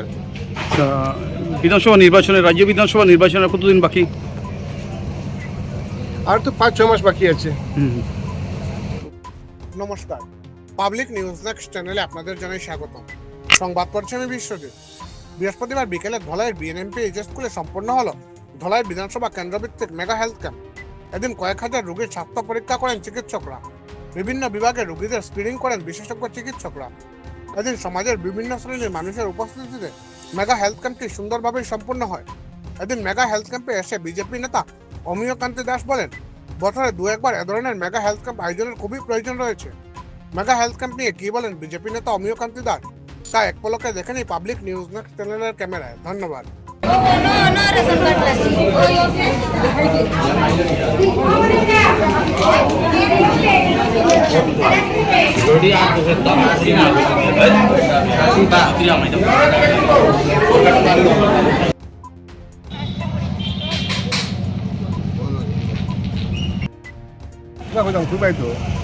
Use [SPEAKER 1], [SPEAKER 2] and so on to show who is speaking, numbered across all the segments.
[SPEAKER 1] আচ্ছা, বিধানসভা নির্বাচনে রাজ্য বিধানসভা নির্বাচনের কতদিন বাকি?
[SPEAKER 2] আর তো পাঁচ ছ মাস বাকি আছে।
[SPEAKER 3] নমস্কার। পাবলিক নিউজ নেক্সট চ্যানেলে আপনাদের জানাই স্বাগত সংবাদ পড়ছি আমি বিশ্বজিৎ। বৃহস্পতিবার বিকেলে ধলাইয়ের বিএনএমপি এইচ স্কুলে সম্পন্ন হলো ধলাইয়ের বিধানসভা কেন্দ্রভিত্তিক মেগা হেলথ ক্যাম্প এদিন কয়েক হাজার রোগীর স্বাস্থ্য পরীক্ষা করেন চিকিৎসকরা। বিভিন্ন বিভাগের রোগীদের স্ক্রিনিং করেন বিশেষজ্ঞ চিকিৎসকরা। এদিন সমাজের বিভিন্ন শ্রেণির মানুষের উপস্থিতিতে মেগা হেলথ ক্যাম্পটি সুন্দরভাবে সম্পন্ন হয়। এদিন মেগা হেলথ ক্যাম্পে এসে বিজেপি নেতা অমিয় কান্তি দাস বলেন, বছরে দু একবার এ ধরনের মেগা হেলথ ক্যাম্প আয়োজনের খুবই প্রয়োজন রয়েছে। মেগা হেলথ ক্যাম্প নিয়ে কি বলেন বিজেপি নেতা অমিয় কান্তি দাস? তা এক পলকে দেখে নিই পাবলিক নিউজ নেক্সট চ্যানেলের ক্যামেরায় ধন্যবাদ।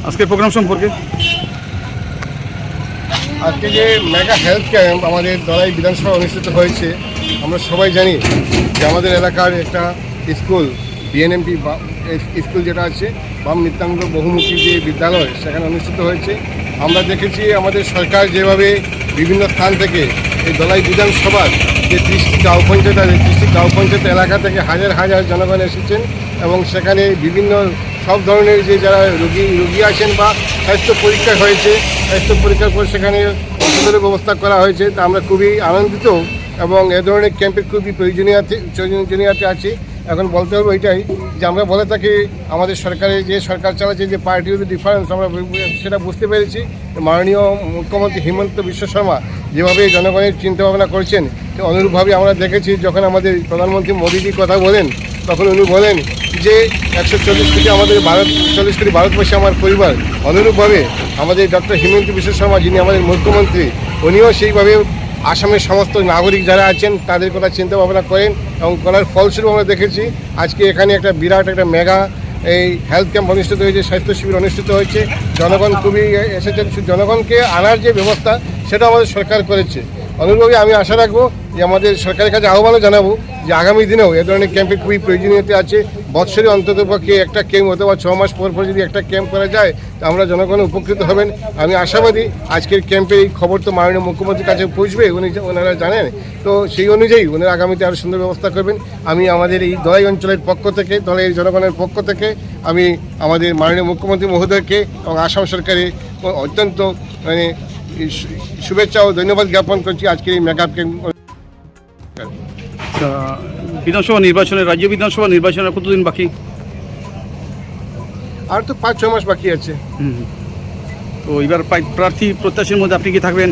[SPEAKER 1] আজকের প্রোগ্রাম সম্পর্কে
[SPEAKER 2] আজকে যে মেগা হেলথ ক্যাম্প আমাদের দলাই বিধানসভা অনুষ্ঠিত হয়েছে আমরা সবাই জানি যে আমাদের এলাকার একটা স্কুল বিএনএমপি স্কুল যেটা আছে বাম নিত্যাঙ্গ বহুমুখী যে বিদ্যালয় সেখানে অনুষ্ঠিত হয়েছে। আমরা দেখেছি আমাদের সরকার যেভাবে বিভিন্ন স্থান থেকে এই দলাই বিধানসভার যে ত্রিশটি গাঁও পঞ্চায়েত আছে, ত্রিশটি গাঁও পঞ্চায়েত এলাকা থেকে হাজার হাজার জনগণ এসেছেন এবং সেখানে বিভিন্ন সব ধরনের যে যারা রোগী রোগী আছেন বা স্বাস্থ্য পরীক্ষা হয়েছে, স্বাস্থ্য পরীক্ষার পর সেখানে ওষুধের ব্যবস্থা করা হয়েছে। তা আমরা খুবই আনন্দিত এবং এ ধরনের ক্যাম্পের খুবই প্রয়োজনীয়তে, প্রয়োজনীয়তা আছে। এখন বলতে হবে এটাই যে আমরা বলে থাকি আমাদের সরকারে যে সরকার চালাচ্ছে, যে পার্টি পার্টির ডিফারেন্স আমরা সেটা বুঝতে পেরেছি। মাননীয় মুখ্যমন্ত্রী হিমন্ত বিশ্ব শর্মা যেভাবে জনগণের চিন্তা ভাবনা করছেন, অনুরূপভাবে আমরা দেখেছি যখন আমাদের প্রধানমন্ত্রী মোদীজি কথা বলেন, তখন উনি বলেন যে একশো চল্লিশ কোটি আমাদের ভারত, চল্লিশ কোটি ভারতবর্ষে আমার পরিবার। অনুরূপভাবে আমাদের ডক্টর হিমন্ত বিশ্ব শর্মা যিনি আমাদের মুখ্যমন্ত্রী, উনিও সেইভাবে আসামের সমস্ত নাগরিক যারা আছেন, তাদের কথা চিন্তা ভাবনা করেন এবং করার ফলস্বরূপ আমরা দেখেছি, আজকে এখানে একটা বিরাট একটা মেগা এই হেলথ ক্যাম্প অনুষ্ঠিত হয়েছে, স্বাস্থ্য শিবির অনুষ্ঠিত হয়েছে। জনগণ খুবই এসেছেন জনগণকে আনার যে ব্যবস্থা সেটা আমাদের সরকার করেছে। অনুরূপভাবে আমি আশা রাখব যে আমাদের সরকারের কাছে আহ্বানও জানাব যে আগামী দিনেও এ ধরনের ক্যাম্পের খুবই প্রয়োজনীয়তা আছে। বৎসরে অন্তত পক্ষে একটা ক্যাম্প অথবা ছ মাস পর পর যদি একটা ক্যাম্প করা যায়, তা আমরা জনগণ উপকৃত হবেন। আমি আশাবাদী আজকের ক্যাম্পে এই খবর তো মাননীয় মুখ্যমন্ত্রীর কাছে পৌঁছবে, উনি ওনারা জানেন। তো সেই অনুযায়ী ওনারা আগামীতে আরও সুন্দর ব্যবস্থা করবেন। আমি আমাদের এই দলাই অঞ্চলের পক্ষ থেকে, দলাই জনগণের পক্ষ থেকে আমি আমাদের মাননীয় মুখ্যমন্ত্রী মহোদয়কে এবং আসাম সরকারের অত্যন্ত মানে শুভেচ্ছা ও ধন্যবাদ জ্ঞাপন করছি আজকের এই মেকআপ ক্যাম্প
[SPEAKER 1] বিধানসভা নির্বাচনে রাজ্য বিধানসভা নির্বাচনে কতদিন বাকি?
[SPEAKER 2] আর তো পাঁচ ছ মাস বাকি আছে।
[SPEAKER 1] হুম। তো এবার প্রার্থী প্রত্যাশীর মধ্যে আপনি কি থাকবেন?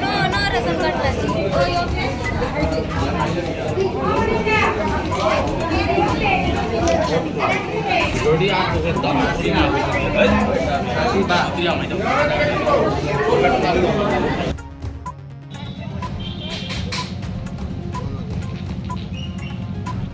[SPEAKER 4] No, no রেশন কার্ড লাগছে